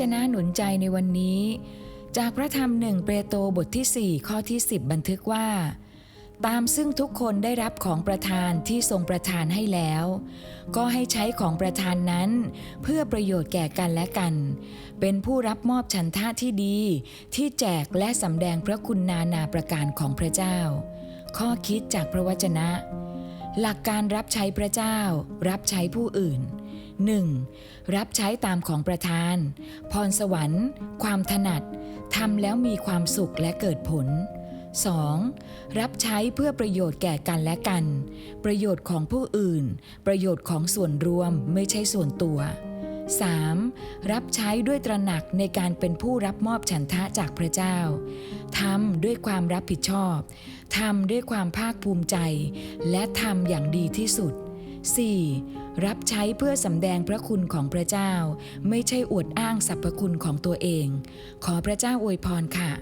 จนะหนุนใจในวันนี้ จากพระธรรมหนึ่งเปโตรบทที่ 4 ข้อที่ 10 บันทึกว่า ตามซึ่งทุกคนได้รับของประทานที่ทรงประทานให้แล้ว ก็ให้ใช้ของประทานนั้น เพื่อประโยชน์แก่กันและกัน เป็นผู้รับมอบฉันทะที่ดี ที่แจกและสำแดงพระคุณนานาประการของพระเจ้า ข้อคิดจากพระวจนะ หลักการรับใช้พระเจ้า รับใช้ผู้อื่น 1. รับใช้ตามของประทาน พรสวรรค์ ความถนัดทำแล้วมีความสุขและเกิดผล 2. รับใช้เพื่อประโยชน์แก่กันและกัน ประโยชน์ของผู้อื่น ประโยชน์ของส่วนรวมไม่ใช่ส่วนตัว 3. รับใช้ด้วยตระหนักในการเป็นผู้รับมอบฉันทะจากพระเจ้าทำด้วยความรับผิดชอบ ทำด้วยความภาคภูมิใจ และทำอย่างดีที่สุด 4. รับใช้เพื่อสำแดงพระคุณของพระเจ้า ไม่ใช่อวดอ้างสรรพคุณของตัวเอง ขอพระเจ้าอวยพรค่ะ